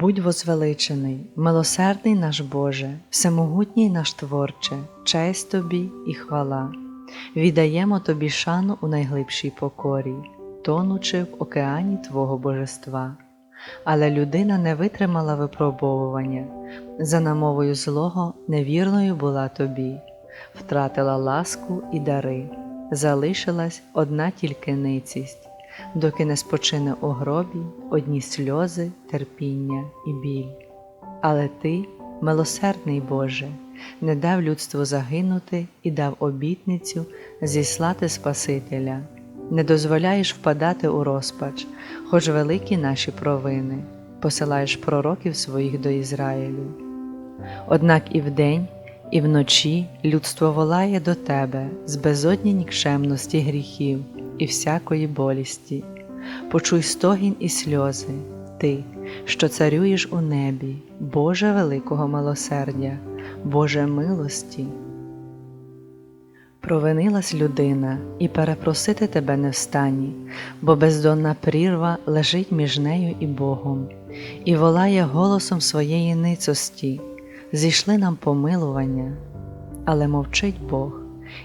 Будь возвеличений, милосердний наш Боже, всемогутній наш Творче, честь Тобі і хвала. Віддаємо Тобі шану у найглибшій покорі, тонучи в океані Твого божества. Але людина не витримала випробовування, за намовою злого невірною була тобі, втратила ласку і дари, залишилась одна тільки ницість, доки не спочине у гробі одні сльози, терпіння і біль. Але ти, милосердний Боже, не дав людству загинути і дав обітницю зіслати Спасителя, не дозволяєш впадати у розпач, хоч великі наші провини, посилаєш пророків своїх до Ізраїлю. Однак і вдень, і вночі людство волає до тебе з безодні нікчемності гріхів і всякої болісті. Почуй стогін і сльози, ти, що царюєш у небі, Боже великого милосердя, Боже милості. Провинилась людина, і перепросити тебе не встані, бо бездонна прірва лежить між нею і Богом, і волає голосом своєї ницості, зійшли нам помилування, але мовчить Бог,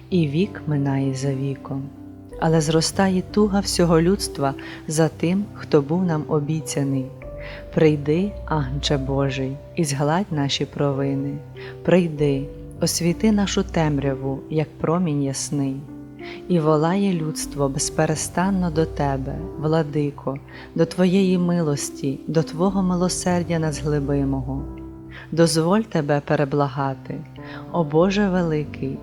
і вік минає за віком, але зростає туга всього людства за тим, хто був нам обіцяний. Прийди, Агнче Божий, і згладь наші провини, прийди, освіти нашу темряву, як промінь ясний, і волає людство безперестанно до Тебе, владико, до Твоєї милості, до Твого милосердя незглибимого. Дозволь Тебе переблагати, о Боже Великий,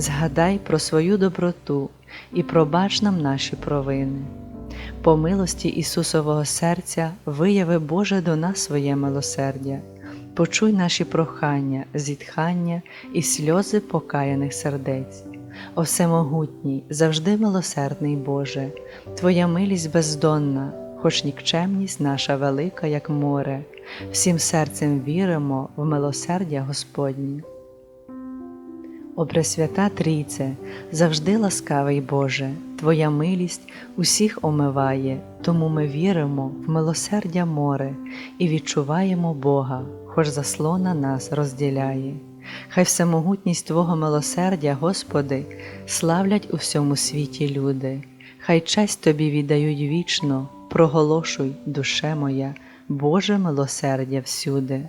згадай про свою доброту і пробач нам наші провини. По милості Ісусового серця вияви Боже до нас своє милосердя, почуй наші прохання, зітхання і сльози покаяних сердець. О всемогутній, завжди милосердний Боже, Твоя милість бездонна, хоч нікчемність наша велика, як море, всім серцем віримо в милосердя Господнє. О Пресвята Трійце, завжди ласкавий Боже, Твоя милість усіх омиває, тому ми віримо в милосердя море і відчуваємо Бога, хоч заслона нас розділяє. Хай всемогутність Твого милосердя, Господи, славлять у всьому світі люди, хай честь Тобі віддають вічно, проголошуй, душе моя, Боже милосердя всюди.